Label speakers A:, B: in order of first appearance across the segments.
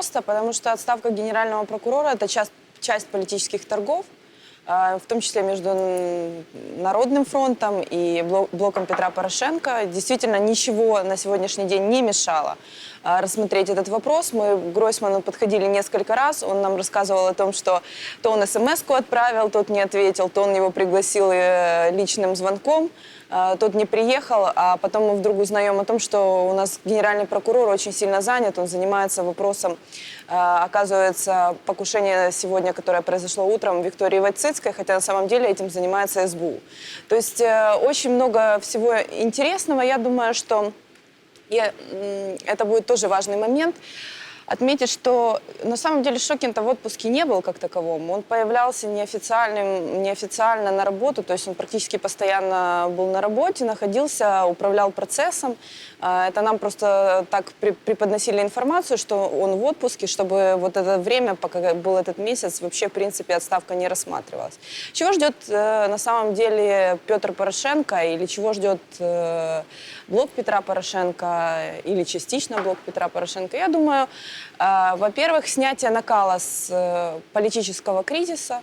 A: просто, потому что отставка генерального прокурора – это часть, часть политических торгов, в том числе между Народным фронтом и бло- блоком Петра Порошенко. Действительно, ничего на сегодняшний день не мешало а, рассмотреть этот вопрос. Мы к Гройсману подходили несколько раз, он нам рассказывал о том, что то он смс-ку отправил, тот не ответил, то он его пригласил э, личным звонком, а, тот не приехал, а потом мы вдруг узнаем о том, что у нас генеральный прокурор очень сильно занят, он занимается вопросом, а, оказывается, покушения сегодня, которое произошло утром Виктории Войцицкой, хотя на самом деле этим занимается СБУ. То есть э, очень много всего интересного. Я думаю, что и это будет тоже важный момент. Отметить, что на самом деле Шокин-то в отпуске не был как таковом. Он появлялся неофициальным, неофициально на работу, то есть он практически постоянно был на работе, находился, управлял процессом. А, Это нам просто так преподносили информацию, что он в отпуске, чтобы вот это время, пока был этот месяц, вообще, в принципе, отставка не рассматривалась. Чего ждет э, на самом деле Петр Порошенко или чего ждет э, блок Петра Порошенко или частично блок Петра Порошенко? Я думаю, во-первых, снятие накала с э, политического кризиса,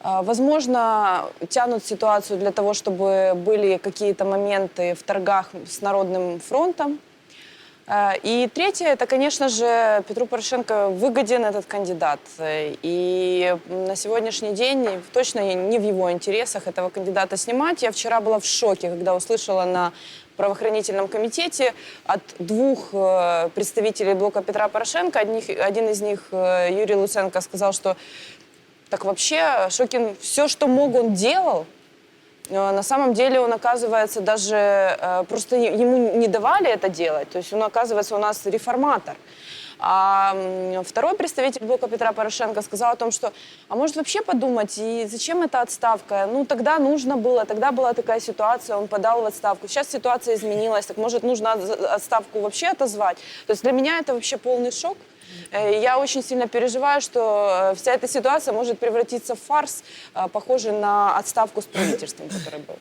A: а, Возможно, тянут ситуацию для того, чтобы были какие-то моменты в торгах с Народным фронтом. И третье, это, конечно же, Петру Порошенко выгоден этот кандидат. И на сегодняшний день точно не в его интересах этого кандидата снимать. Я вчера была в шоке, когда услышала на правоохранительном комитете от двух э, представителей блока Петра Порошенко. Одних- один из них, э, Юрий Луценко, сказал, что так вообще Шокин все, что мог, он делал. Э, На самом деле он, оказывается, даже э, просто ему не давали это делать. То есть он, оказывается, у нас реформатор. А второй представитель блока Петра Порошенко сказал о том, что, а может вообще подумать, и зачем эта отставка? Ну, тогда нужно было, тогда была такая ситуация, он подал в отставку. Сейчас ситуация изменилась, так может нужно от- отставку вообще отозвать? То есть для меня это вообще полный шок. Э, Я очень сильно переживаю, что э, вся эта ситуация может превратиться в фарс, э, похожий на отставку с правительством, который был.